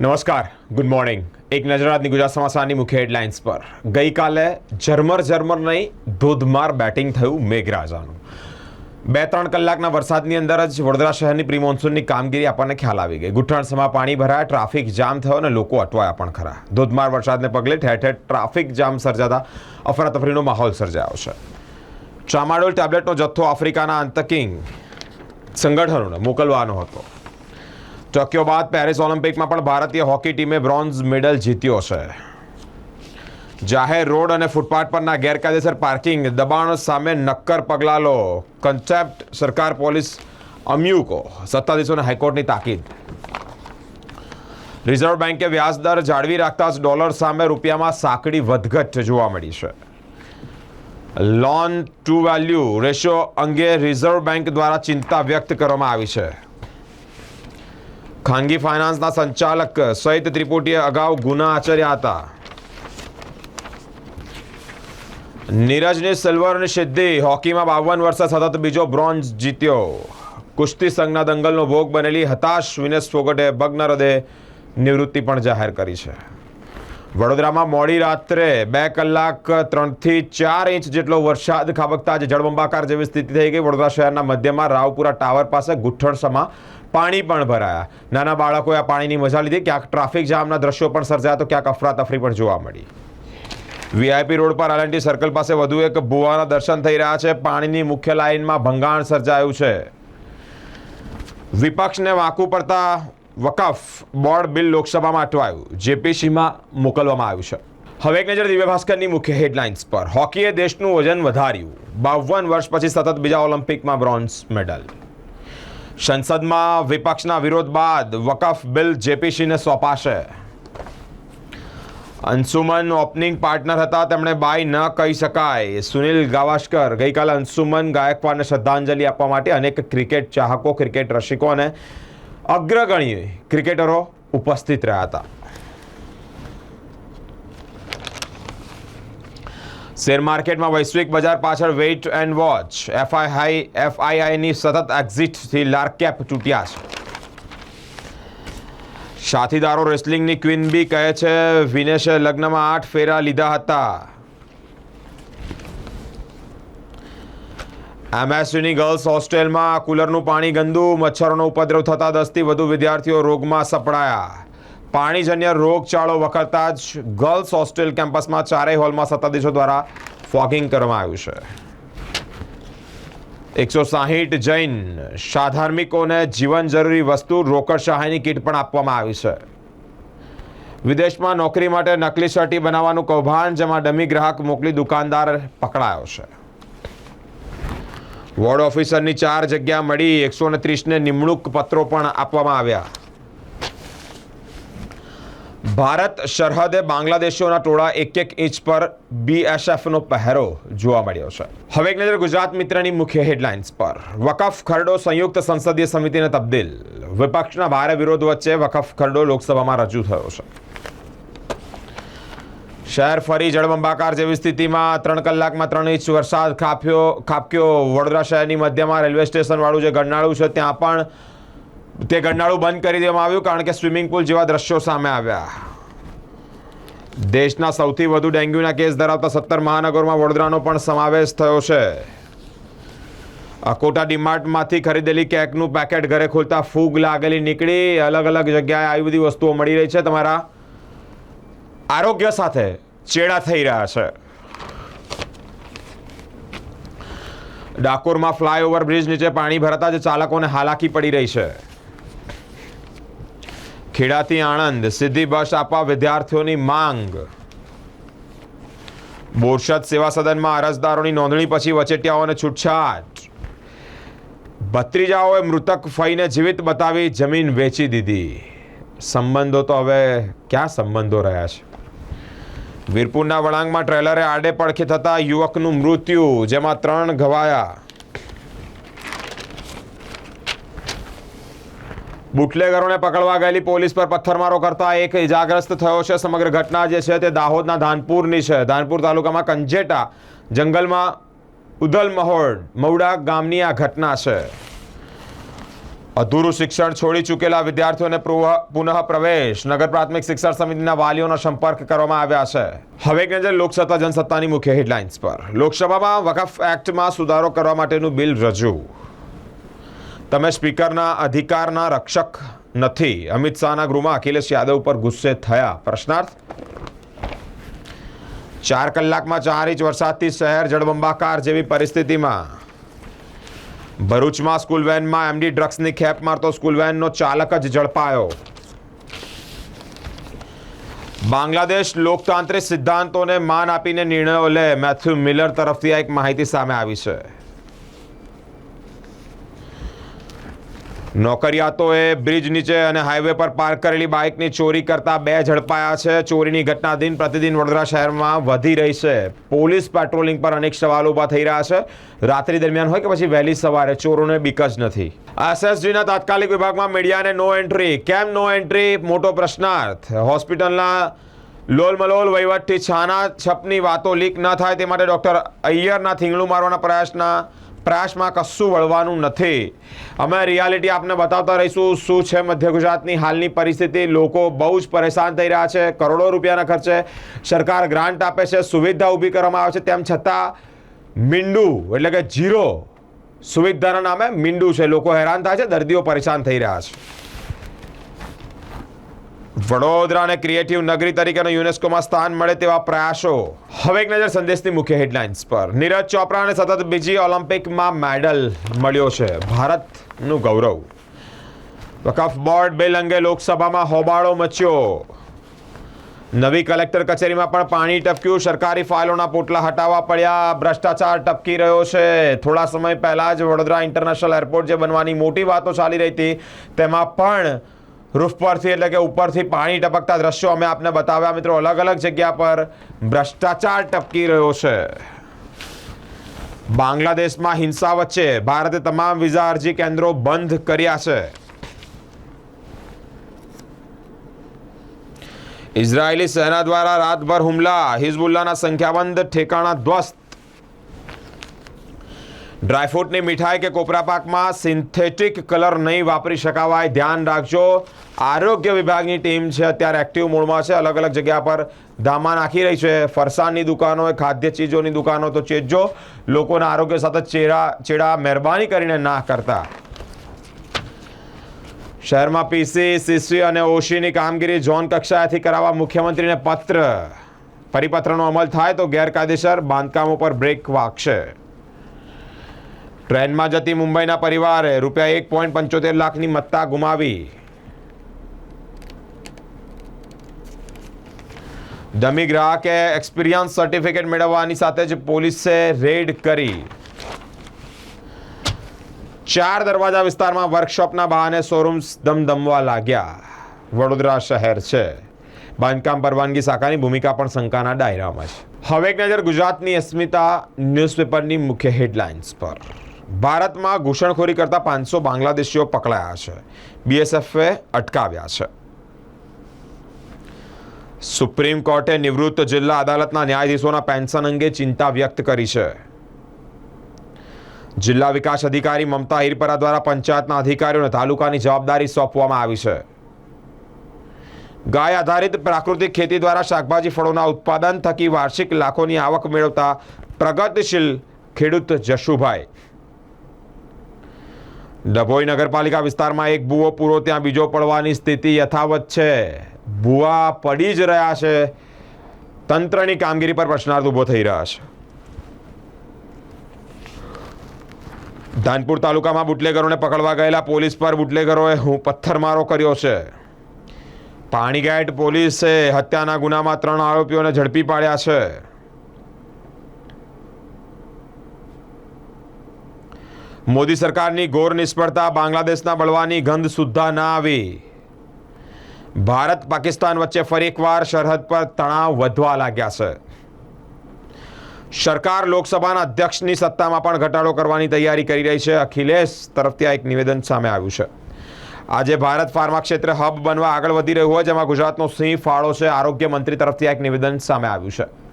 નમસ્કાર good morning એક નજર ગુજરાત સમાચારની મુખ્ય હેડલાઇન્સ પર. ગઈકાલે ઝરમર ઝરમર નહીં, ધોધમાર બેટિંગ થયું મેઘરાજાનું. બે ત્રણ કલાકના વરસાદની અંદર જ વડોદરા શહેરની પ્રી મોન્સૂનની કામગીરી આપણને ખ્યાલ આવી ગઈ. ગુઠણસમાં પાણી ભરાયા, ટ્રાફિક જામ થયો અને લોકો અટવાયા પણ ખરા. ધોધમાર વરસાદને પગલે ઠેર ઠેર ટ્રાફિક જામ સર્જાતા અફરાતફરીનો માહોલ સર્જાયો છે. ટ્રામાડોલ ટેબ્લેટનો જથ્થો આફ્રિકાના અંતકિંગ સંગઠનોને મોકલવાનો હતો. ટોક્યો બાદ પેરિસ ઓલિમ્પિકમાં પણ ભારતીય હોકી ટીમે બ્રોન્ઝ મેડલ જીત્યો છે. જાહેર રોડ અને ફૂટપાથ પરના ગેરકાયદેસર પાર્કિંગ, દબાણ સામે નક્કર પગલાં લો કન્સેપ્ટ સરકાર પોલીસ અમ્યુકો, સત્તાધીશોને હાઈકોર્ટની તાકીદ. રિઝર્વ બેન્કે વ્યાજદર જાળવી રાખતા ડોલર સામે રૂપિયામાં સાંકડી વધઘટ જોવા મળી છે. લોન ટુ વેલ્યુ રેશિયો અંગે રિઝર્વ બેન્ક દ્વારા ચિંતા વ્યક્ત કરવામાં આવી છે. ખાનગી ફાઇનાન્સના સંચાલક સહિત ત્રિપુટીએ અગાઉ ગુના આચર્યા હતા. નીરજની સિલ્વરની સિદ્ધિ, હોકીમાં બાવન વર્ષે સતત બીજો બ્રોન્ઝ જીત્યો. કુસ્તી સંઘના દંગલનો ભોગ બનેલી હતાશ વિનેશ ફોગટે ભગ્ન હૃદય નિવૃત્તિ પણ જાહેર કરી છે. વડોદરામાં મોડી રાત્રે બે કલાક ત્રણથી ચાર ઇંચ જેટલો વરસાદ ખાબકતા જ જળબંબાકાર જેવી સ્થિતિ થઈ ગઈ. વડોદરા શહેરના મધ્યમાં રાવપુરા ટાવર પાસે ગુઠ્ઠણસમાં પાણી પણ ભરાયા. નાના બાળકોએ આ પાણીની મજા લીધી. ક્યાંક ટ્રાફિક જામના દ્રશ્યો પણ સર્જાયા તો ક્યાંક અફરાતફરી પણ જોવા મળી. વીઆઈપી રોડ પર આલંટી સર્કલ પાસે વધુ એક ભુવાના દર્શન થઈ રહ્યા છે. પાણીની મુખ્ય લાઇનમાં ભંગાણ સર્જાયું છે. વિપક્ષને વાંકું પડતા વકફ બોર્ડ બિલ લોકસભામાં અટવાયું. જેપીસીમાં મોકલવામાં આવ્યું છે. હવે એક નજર દિવ્ય ભાસ્કરની મુખ્ય હેડલાઇન્સ પર. હોકીએ દેશનું વજન વધાર્યું. બાવન વર્ષ પછી સતત બીજા ઓલિમ્પિકમાં બ્રોન્ઝ મેડલ. સંસદમાં વિપક્ષના વિરોધ બાદ વકફ બિલ જેપીસીને સોંપાશે. અંશુમન ઓપનિંગ પાર્ટનર હતા, તેમણે બાય ન કહી શકાય. સુનિલ ગાવાસ્કર ગઈકાલે અંશુમન ગાયકવાડને શ્રદ્ધાંજલિ આપવા માટે અનેક ક્રિકેટ ચાહકો, ક્રિકેટ રસિકો અને અગ્રગણ્ય ક્રિકેટરો ઉપસ્થિત રહ્યા હતા. શેર માર્કેટમાં વૈશ્વિક બજાર પાછળ વેઇટ એન્ડ વોચ. એફઆઈ એફઆઈઆઈની સતત એક્ઝિટથી લાર્કેપ તૂટ્યા છે. સાથીદારો રેસલિંગની ક્વીન બી કહે છે, વિનેશે લગ્નમાં આઠ ફેરા લીધા હતા. એમએસયુની ગર્લ્સ હોસ્ટેલમાં કુલરનું પાણી ગંદુ, મચ્છરોનો ઉપદ્રવ થતા દસથી વધુ વિદ્યાર્થીઓ રોગમાં સપડાયા. પાણીજન્ય રોગચાળો વખતતા જ ગર્લ્સ હોસ્ટેલ કેમ્પસમાં ચારેય હોલમાં સત્તાધીશો દ્વારા ફોગિંગ કરવામાં આવ્યું છે. એકસો સાહીઠ જૈન સાધાર્મિકોને જીવન જરૂરી વસ્તુ રોકડ સહાયની કીટ પણ આપવામાં આવી છે. વિદેશમાં નોકરી માટે નકલી સર્ટી બનાવવાનું કૌભાંડ, જેમાં ડમી ગ્રાહક મોકલી દુકાનદાર પકડાયો છે. વોર્ડ ઓફિસરની ચાર જગ્યા મળી એકસો ને ત્રીસને નિમણૂક પત્રો પણ આપવામાં આવ્યા. ભારત સરહદે બાંગ્લાદેશીઓના ટોળા એક એક ઇંચ પર બીએસએફનો પહેરો જોવા મળ્યો છે. હવે એક નજર ગુજરાત મિત્રની મુખ્ય હેડલાઇન્સ પર. વકફ ખરડો સંયુક્ત સંસદીય સમિતિને તબદીલ. વિપક્ષના ભારે વિરોધ વચ્ચે વકફ ખરડો લોકસભામાં રજૂ થયો છે. શહેર ફરી જળબંબાકાર જેવી સ્થિતિમાં ત્રણ કલાકમાં ત્રણ ઇંચ વરસાદ ખાપ્યો, ખાબક્યો. વડોદરા શહેરની મધ્યમાં રેલવે સ્ટેશનવાળું જે ગરનાળું છે ત્યાં પણ તે ગરનાળું બંધ કરી દેવામાં આવ્યું કારણ કે સ્વિમિંગ પુલ જેવા દ્રશ્યો સામે આવ્યા. દેશના સૌથી વધુ ડેન્ગ્યુના કેસ ધરાવતા સત્તર મહાનગરોમાં વડોદરાનો પણ સમાવેશ થયો છે. અકોટા ડીમાર્ટમાંથી ખરીદેલી કેકનું પેકેટ ઘરે ખોલતા ફૂગ લાગેલી નીકળી. અલગ અલગ જગ્યાએ આવી બધી વસ્તુઓ મળી રહી છે. તમારા આરોગ્ય સાથે ચેડા થઈ રહ્યા છે. ડાકોરમાં ફ્લાયઓવર બ્રિજ નીચે પાણી ભરાતા જ ચાલકોને હાલાકી પડી રહી છે. ખેડાથી આણંદ સીધી બસ આપવા વિદ્યાર્થીઓની માંગ. બોરસદ સેવા સદનમાં અરજદારોની નોંધણી પછી વચેટિયાઓને છૂટછાટ. ભત્રીજાઓએ મૃતક ફઈને જીવિત બતાવી જમીન વેચી દીધી. સંબંધો તો હવે ક્યાં સંબંધો રહ્યા છે? વીરપુરના વળાંગમાં ટ્રેલરે આડે પડખે થતા યુવકનું મૃત્યુ, જેમાં ત્રણ ઘવાયા. બુટલેગરોને પકડવા ગયેલી પોલીસ પર પથ્થરમારો કરતા એક ઇજાગ્રસ્ત થયો છે. સમગ્ર ઘટના જે છે તે દાહોદના ધાનપુરની છે. ધાનપુર તાલુકામાં કંજેટા જંગલમાં ઉદલ મહોડ મવડા ગામની આ ઘટના છે. અધૂરું શિક્ષણ છોડી ચૂકેલા વિદ્યાર્થીઓને પુનઃ પ્રવેશ. નગર પ્રાથમિક શિક્ષણ સમિતિના વાલીઓનો સંપર્ક કરવામાં આવ્યા છે. હવે નજર લોકસત્તા જનસત્તાની મુખ્ય હેડલાઇન્સ પર. લોકસભામાં વકફ એક્ટમાં સુધારો કરવા માટેનું બિલ રજૂ. તમે સ્પીકરના અધિકારના રક્ષક નથી. અમિત શાહના ગૃહમાં અખિલેશ યાદવ પર ગુસ્સે થયા. પ્રશ્નાર્થ? ચાર કલાકમાં ચાર ઇંચ વરસાદથી શહેર જળબંબાકાર જેવી પરિસ્થિતિમાં. ભરૂચમાં સ્કૂલ વેનમાં એમડી ડ્રગ્સની ખેપ મારતો સ્કૂલ વેનનો ચાલક જ ઝડપાયો. બાંગ્લાદેશ લોકતાંત્રિક સિદ્ધાંતોને માન આપીને નિર્ણયો લે. મેથ્યુ મિલર તરફથી આ એક માહિતી સામે આવી છે. નોકરિયાતોએ બ્રિજ નીચે અને હાઈવે પર પાર્ક કરેલી બાઇકની ચોરી કરતા બે ઝડપાયા છે. ચોરીની ઘટના દિન પ્રતિદિન વડોદરા શહેરમાં વધી રહી છે. પોલીસ પેટ્રોલિંગ પર અનેક સવાલો ઊભા થઈ રહ્યા છે. રાત્રિ દરમિયાન હોય કે પછી વહેલી સવારે, ચોરોને બીક જ નથી. એસએસજીના તાત્કાલિક વિભાગમાં મીડિયાને નો એન્ટ્રી. કેમ નો એન્ટ્રી? મોટો પ્રશ્નાર્થ. હોસ્પિટલના લોલમલોલ વહીવટથી છાના છપની વાતો લીક ન થાય તે માટે ડૉક્ટર અય્યરના થીંગલું મારવાના પ્રયાસના પ્રયાસમાં કશું વળવાનું નથી. અમે રિયાલિટી આપને બતાવતા રહીશું, શું છે મધ્ય ગુજરાતની હાલની પરિસ્થિતિ? લોકો બહુ જ પરેશાન થઈ રહ્યા છે, કરોડો રૂપિયાના ખર્ચે સરકાર ગ્રાન્ટ આપે છે, સુવિધા ઊભી કરવામાં આવે છે, તેમ છતાં મીંડું, એટલે કે જીરો, સુવિધાના નામે મીંડું છે. લોકો હેરાન થાય છે, દર્દીઓ પરેશાન થઈ રહ્યા છે. વડોદરાને ક્રિએટિવ નગરી તરીકેનો યુનેસ્કોમાં સ્થાન મળે તેવા પ્રયાસો. હવે એક નજર સંદેશની મુખ્ય હેડલાઇન્સ પર. નીરજ ચોપરાને સતત બીજી ઓલિમ્પિકમાં મેડલ મળ્યો છે. ભારતનું ગૌરવ. વકફ બોર્ડ બિલ અંગે લોકસભામાં હોબાળો મચ્યો. નવી કલેક્ટર કચેરીમાં પણ પાણી ટપક્યું. સરકારી ફાઇલોના પોટલા હટાવવા પડ્યા. ભ્રષ્ટાચાર ટપકી રહ્યો છે. થોડા સમય પહેલા જ વડોદરા ઇન્ટરનેશનલ એરપોર્ટ જે બનવાની મોટી વાતો ચાલી રહી હતી, તેમાં પણ રૂફ પરથી એટલે કે ઉપરથી પાણી ટપકતા દ્રશ્યો અમે આપને બતાવ્યા. મિત્રો અલગ અલગ જગ્યા પર ભ્રષ્ટાચાર ટપકી રહ્યો છે. બાંગ્લાદેશમાં હિંસા વચ્ચે ભારતે તમામ વિઝા અરજી કેન્દ્રો બંધ કર્યા છે. ઇઝરાયેલી સેના દ્વારા રાતભર હુમલા હિઝબુલ્લાના સંખ્યાબંધ ઠેકાણા ધ્વસ્ત. ડ્રાયફ્રૂટની મીઠાઈ કે કોપરા પાકમાં સિન્થેટિક કલર નહીં વાપરી શકાવાય. ધ્યાન રાખજો. આરોગ્ય વિભાગની ટીમ છે, અત્યારે એક્ટિવ મોડમાં છે. અલગ અલગ જગ્યા પર ધામા નાખી રહી છે. ફરસાણની દુકાનો ખાદ્ય ચીજોની દુકાનો તો ચેજો. લોકોના આરોગ્ય સાથે ચેડા ચેડા, મહેરબાની કરીને ના કરતા. શહેરમાં પીસી સીસી અને ઓશીની કામગીરી ઝોન કક્ષાએથી કરાવવા મુખ્યમંત્રીને પત્ર. પરિપત્રનો અમલ થાય તો ગેરકાયદેસર બાંધકામો પર બ્રેક વાગશે. ટ્રેનમાં જતી મુંબઈના પરિવારે રૂપિયા એક પોઈન્ટ પંચોતેર લાખની મત્તા ગુમાવી. ધમી ગ્રાહકે એક્સપિરિયન્સ સર્ટિફિકેટ મેળવવાની સાથે જ પોલીસે રેડ કરી. ચાર દરવાજા વિસ્તારમાં વર્કશોપના બહાને શોરૂમ્સ ધમધમવા લાગ્યા. વડોદરા શહેર છે. બાંધકામ પરવાનગી શાખાની ભૂમિકા પણ શંકાના ડાયરામાં છે. હવે એક નજર ગુજરાતની અસ્મિતા ન્યૂઝપેપરની મુખ્ય હેડલાઇન્સ પર. ભારતમાં ઘૂસણખોરી કરતા પાંચસો બાંગ્લાદેશીઓ પકડાયા છે. બીએસએફએ અટકાવ્યા છે. સુપ્રીમ કોર્ટે નિવૃત્ત જિલ્લા અદાલતના ન્યાયાધીશોના પેન્શન અંગે ચિંતા વ્યક્ત કરી છે. જિલ્લા વિકાસ અધિકારી મમતા હિરપરા દ્વારા પંચાયતના અધિકારીઓને તાલુકાની જવાબદારી સોંપવામાં આવી છે. ગાય આધારિત પ્રાકૃતિક ખેતી દ્વારા શાકભાજી ફળોના ઉત્પાદન થકી વાર્ષિક લાખોની આવક મેળવતા પ્રગતિશીલ ખેડૂત જશુભાઈ ડભોઈ નગરપાલિકા વિસ્તારમાં એક ભૂવો પૂરો, ત્યાં બીજો પડવાની સ્થિતિ યથાવત છે. ભૂવા પડી જ રહ્યા છે. તંત્રની કામગીરી પર પ્રશ્નાર્થ ઊભો થઈ રહ્યા છે. ધાનપુર તાલુકામાં બુટલેગરોને પકડવા ગયેલા પોલીસ પર બુટલેગરોએ હું પથ્થરમારો કર્યો છે. પાણીગેટ પોલીસે હત્યાના ગુનામાં ત્રણ આરોપીઓને ઝડપી પાડ્યા છે. મોદી સરકારની ઘોર નિષ્ફળતા બાંગ્લાદેશના બળવાની ગંધ સુદ્ધા ના આવી. ભારત પાકિસ્તાન વચ્ચે ફરી એકવાર સરહદ પર તણાવ વધવા લાગ્યા છે. સરકાર લોકસભાના અધ્યક્ષની સત્તામાં પણ ઘટાડો કરવાની તૈયારી કરી રહી છે. અખિલેશ તરફથી આ એક નિવેદન સામે આવ્યું છે. આજે ભારત ફાર્મા ક્ષેત્રે હબ બનવા આગળ વધી રહ્યું હોય, જેમાં ગુજરાતનો સિંહ ફાળો છે. આરોગ્ય મંત્રી તરફથી આ એક નિવેદન સામે આવ્યું છે.